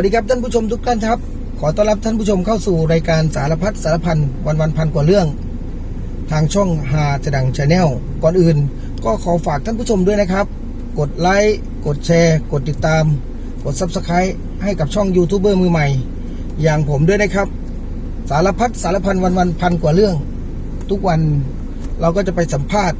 วัสดีครับท่านผู้ชมทุกท่านครับ ขอต้อนรับท่านผู้ชมเข้าสู่รายการสารพัดสารพันวันวันพันกว่าเรื่อง ทางช่องฮาจะดังชาแนลก่อนอื่น ก็ขอฝากท่านผู้ชมด้วยนะครับ กดไลค์กดแชร์ กดติดตาม กด Subscribe ให้กับช่องยูทูบเบอร์มือใหม่ อย่างผมด้วยนะครับ สารพัดสารพันวันวันพันกว่าเรื่อง ทุกวันเราก็จะไปสัมภาษณ์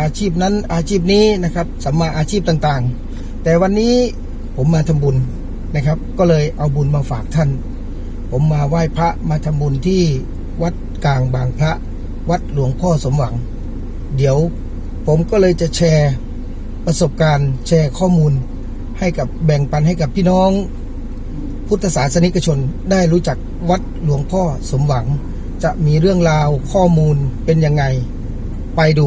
อาชีพนั้นอาชีพนี้นะครับสัมมาอาชีพต่างๆ แต่วันนี้ผมมาทำบุญ นะครับ ก็เลยเอาบุญมาฝากท่าน ผมมาไหว้พระมาทำบุญที่วัดกลางบางพระวัดหลวงพ่อสมหวัง เดี๋ยวผมก็เลยจะแชร์ประสบการณ์แชร์ข้อมูล ให้กับแบ่งปันให้กับพี่น้อง พุทธศาสนิกชนได้รู้จักวัดหลวงพ่อสมหวัง จะมีเรื่องราวข้อมูลเป็นยังไง ไปดู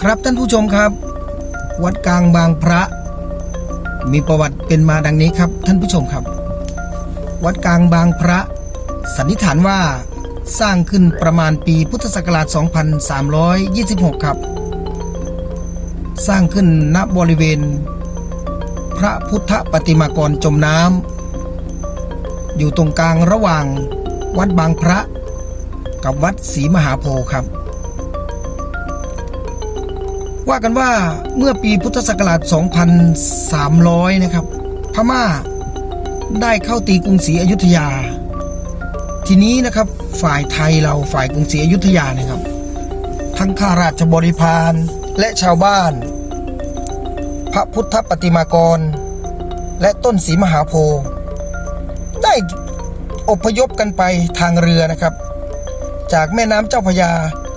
ครับท่านผู้ชมครับ วัดกลางบางพระ มีประวัติเป็นมาดังนี้ครับท่านผู้ชมครับ วัดกลางบางพระ สันนิษฐานว่าสร้างขึ้นประมาณปีพุทธศักราช 2326 ครับ สร้างขึ้นณบริเวณ พระพุทธปฏิมากรจมน้ำอยู่ตรงกลางระหว่างวัดบางพระ กับวัดศรีมหาโพธิ์ครับ ว่ากันว่าเมื่อปีพุทธศักราช 2300 นะครับ พม่าได้เข้าตีกรุงศรีอยุธยา ทีนี้นะครับฝ่ายไทยเราฝ่ายกรุงศรีอยุธยานะครับ ทั้งข้าราชบริพารและชาวบ้าน พระพุทธปฏิมากร และต้นศรีมหาโพธิ์ได้อพยพกันไปทางเรือนะครับ จากแม่น้ำเจ้าพยา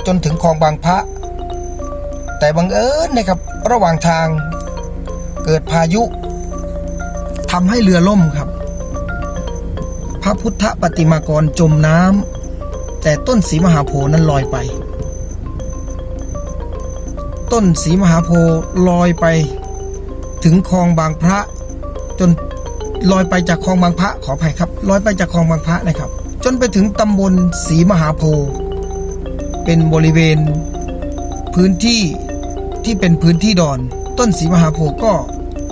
จนถึงคลองบางพระ แต่บังเอิญนะครับระหว่างทางเกิดพายุทำให้เรือล่มครับ พระพุทธปฏิมากรจมน้ำแต่ต้นสีมหาโพนั้นลอยไป ต้นสีมหาโพลอยไป ถึงคลองบางพระ จนลอยไปจากคลองบางพระขออภัยครับลอยไปจากคลองบางพระนะครับ จนไปถึงตำบลศรีมหาโพ เป็นบริเวณพื้นที่ ที่เป็นพื้นที่ดอน ต้นสีมหาโพธิ์ก็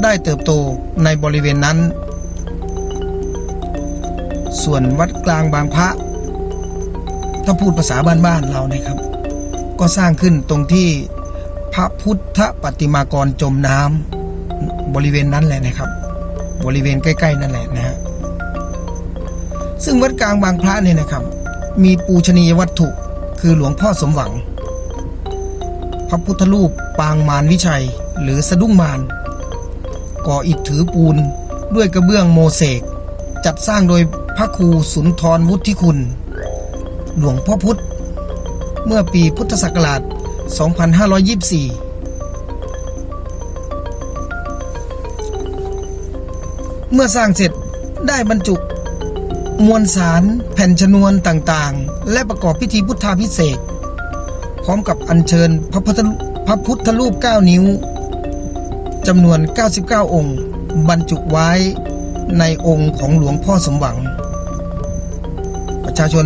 ได้เติบโตในบริเวณนั้น ส่วนวัดกลางบางพระ ถ้าพูดภาษาบ้านๆเรานะครับ ก็สร้างขึ้นตรงที่พระพุทธปฏิมากรจมน้ำบริเวณนั้นแหละนะครับ บริเวณใกล้ๆนั่นแหละนะฮะซึ่งวัดกลางบางพระเนี่ยนะครับ มีปูชนียวัตถุคือหลวงพ่อสมหวัง พระพุทธรูปปางมารวิชัย หรือสะดุ้งมารก่ออิฐถือปูนด้วยกระเบื้องโมเสกจัดสร้างโดยพระครูสุนทรวุฒิคุณ หลวงพ่อพุธเมื่อปีพุทธศักราช 2524เมื่อสร้างเสร็จได้บรรจุ มวลสาร แผ่นชนวนต่างๆ และประกอบพิธีพุทธาพิเศษ ร้อมกับอัญเชิญพระพุทธพระพุทธรูป 9 นิ้วจำนวน 99 องค์ บรรจุไว้ในองค์ของหลวงพ่อสมหวัง ประชาชน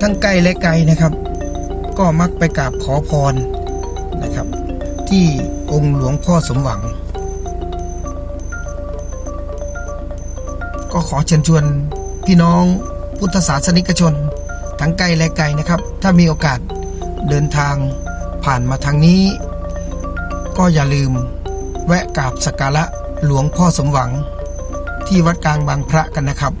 ทั้งใกล้และไกลนะครับ ก็มักไปกราบขอพรนะครับ ที่องค์หลวงพ่อสมหวัง ก็ขอเชิญชวนพี่น้องพุทธศาสนิกชน ทั้งไกล้และไกลนะครับ ถ้ามีโอกาส เดินทางผ่านมาทางนี้ ก็อย่าลืม แวะกราบสักการะหลวงพ่อสมหวัง ที่วัดกลางบางพระกันนะครับ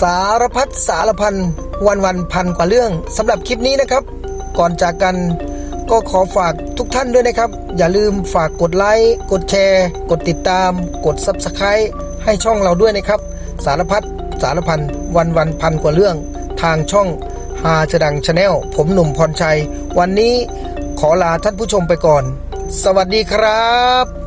สารพัดสารพันวันวันพันกว่าเรื่องสำหรับคลิปนี้นะครับ ก่อนจากกันก็ขอฝากทุกท่านด้วยนะครับ อย่าลืมฝากกดไลค์กดแชร์ กดติดตาม กด Subscribe ให้ช่องเราด้วยนะครับ สารพัดสารพันวันวันพันกว่าเรื่อง ทางช่องฮาจะดังชาแนลผมหนุ่มพรชัย วันนี้ขอลาท่านผู้ชมไปก่อน สวัสดีครับ